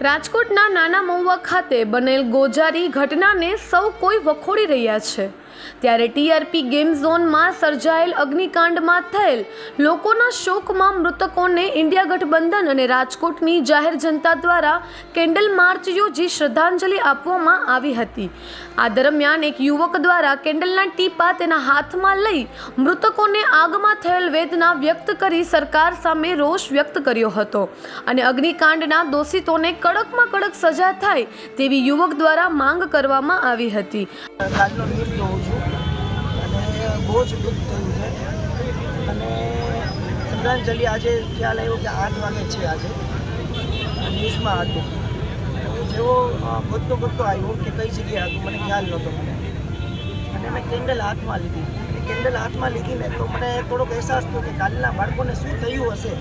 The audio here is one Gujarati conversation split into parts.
રાજકોટના નાના મહુવા ખાતે બનેલ ગોજારી ઘટનાને સૌ કોઈ વખોડી રહ્યા છે. ત્યારે ટીઆરપી ગેમ ઝોનમાં સર્જાયેલ અગ્નિકાંડમાં થયેલ લોકોના શોકમાં મૃતકોને ઇન્ડિયા ગઠબંધન અને રાજકોટની જાહેર જનતા દ્વારા કેન્ડલ માર્ચ યોજી શ્રદ્ધાંજલિ આપવામાં આવી હતી. આ દરમિયાન એક યુવક દ્વારા કેન્ડલના ટીપા તેના હાથમાં લઈ મૃતકોને આગમાં થયેલ વેદના વ્યક્ત કરી સરકાર સામે રોષ વ્યક્ત કર્યો હતો અને અગ્નિકાંડના દોષિતોને કડકમાં કડક સજા થાય તેવી યુવક દ્વારા માંગ કરવામાં આવી હતી કાલનો ન્યૂઝ જોઉં છું અને બહુ જ દુઃખ થયું છે. અને શ્રદ્ધાંજલિ આજે ખ્યાલ આવ્યો કે આઠ વાગે છે આજે. ન્યૂઝમાં હતું હું જેવો ગોતતો ગોતતો આવ્યો કે કઈ જગ્યાએ હતું, મને ખ્યાલ નહોતો. મને અને મેં કેન્ડલ હાથમાં લીધી. કેન્ડલ હાથમાં લીધી તો મને થોડોક અહેસાસ થયો કે કાલના બાળકોને શું થયું હશે?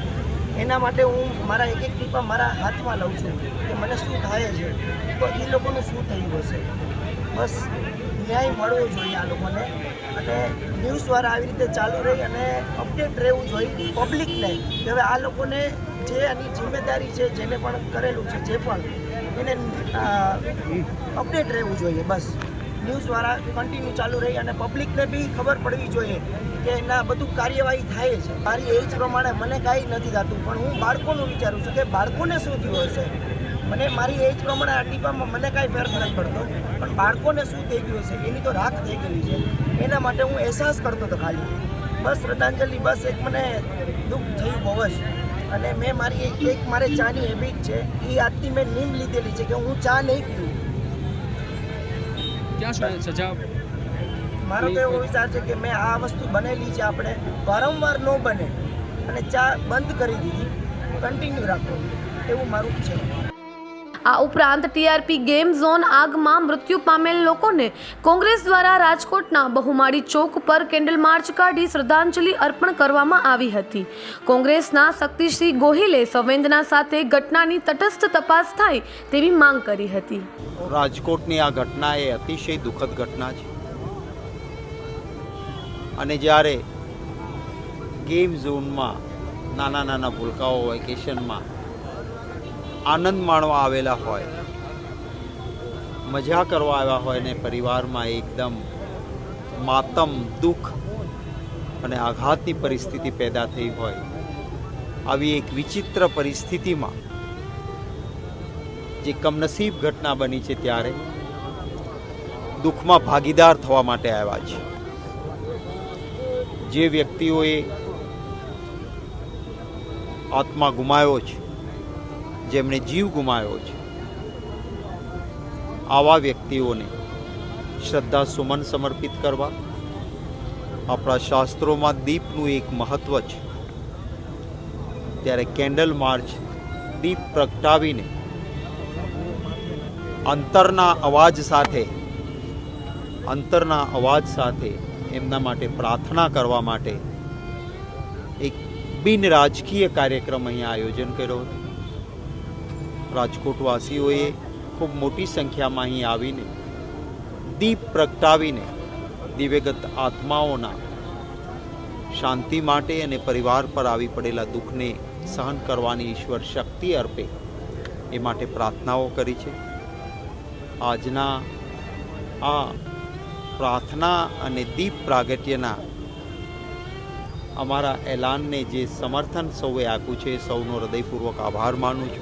એના માટે હું મારા એક એક ટીપા મારા હાથમાં લઉં છું કે મને શું થાય છે? તો એ લોકોનું શું થયું હશે? બસ ન્યાય મળવો જોઈએ આ લોકોને. અને ન્યૂઝવાળા આવી રીતે ચાલુ રહી અને અપડેટ રહેવું જોઈએ પબ્લિકને કે હવે આ લોકોને જે આની જિમ્મેદારી છે, જેને પણ કરેલું છે, જે પણ, એને અપડેટ રહેવું જોઈએ બસ. ન્યૂઝવાળા કન્ટિન્યુ ચાલુ રહી અને પબ્લિકને બી ખબર પડવી જોઈએ કે એના બધું કાર્યવાહી થાય છે. મારી એજ પ્રમાણે મને કાંઈ નથી થતું, પણ હું બાળકોનું વિચારું છું કે બાળકોને શું થયું હશે? મને મારી એજ પ્રમાણે આ ટીપામાં મને કાંઈ ફેર નથી પડતો. પણ બાળકોને શું થઈ ગયું છે એની તો રાખ થઈ ગયેલી છે. એના માટે હું અહેસાસ કરતો હતો ખાલી. બસ શ્રદ્ધાંજલિ બસ એક મને દુઃખ થયું બહુ જ. અને મેં મારી એક મારે ચાની હેબિટ છે એ આજથી મેં નીમ લીધેલી છે કે હું ચા નહીં પીવું ક્યાં સજા? મારો તો એવો વિચાર છે કે મેં આ વસ્તુ બનેલી છે આપણે વારંવાર ન બને. અને ચા બંધ કરી દીધી. કન્ટિન્યુ રાખો. એવું મારું છે. આ ઉપરાંત ટીઆરપી ગેમ ઝોન આગમાં મૃત્યુ પામેલ લોકોને કોંગ્રેસ દ્વારા રાજકોટના બહુમાળી ચોક પર કેન્ડલ માર્ચ કાઢી શ્રદ્ધાંજલિ અર્પણ કરવામાં આવી હતી. કોંગ્રેસના શક્તિસિંહ ગોહિલે સંવેદના સાથે ઘટનાની તટસ્થ તપાસ થાય તેવી માંગ કરી હતી. રાજકોટની આ ઘટના એ અતિશય દુઃખદ ઘટના છે. અને જ્યારે ગેમ ઝોનમાં નાના નાના ભૂલકાઓ વેકેશનમાં આનંદ માણવા આવેલા હોય, મજા કરવા આવ્યા હોય ને પરિવારમાં એકદમ માતમ દુઃખ અને આઘાતની પરિસ્થિતિ પેદા થઈ હોય, આવી એક વિચિત્ર પરિસ્થિતિમાં જે કમનસીબ ઘટના બની છે ત્યારે દુઃખમાં ભાગીદાર થવા માટે આવ્યા છે. જે વ્યક્તિઓએ આત્મા ગુમાવ્યો છે જેમણે જીવ ગુમાવ્યો છે. આવા વ્યક્તિઓને શ્રદ્ધા સુમન સમર્પિત કરવા આપણા શાસ્ત્રોમાં દીપનું એક મહત્વ છે. ત્યારે કેન્ડલ માર્ચ દીપ પ્રગટાવીને અંતરના અવાજ સાથે, અંતરના અવાજ સાથે એમના માટે પ્રાર્થના કરવા માટે એક બિન રાજકીય કાર્યક્રમ અહીંયા આયોજન કર્યો હતો. રાજકોટવાસીઓએ ખૂબ મોટી સંખ્યામાં અહીં આવીને દીપ પ્રગટાવીને દિવ્યગત આત્માઓના શાંતિ માટે અને પરિવાર પર આવી પડેલા દુઃખને સહન કરવાની ઈશ્વર શક્તિ અર્પે એ માટે પ્રાર્થનાઓ કરી છે. આજના આ પ્રાર્થના અને દીપ પ્રાગટ્યના અમારા એલાનને જે સમર્થન સૌએ આપ્યું છે સૌનો હૃદયપૂર્વક આભાર માનું છું.